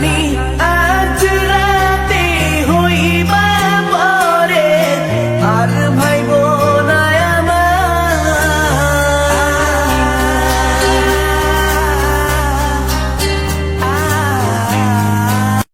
money.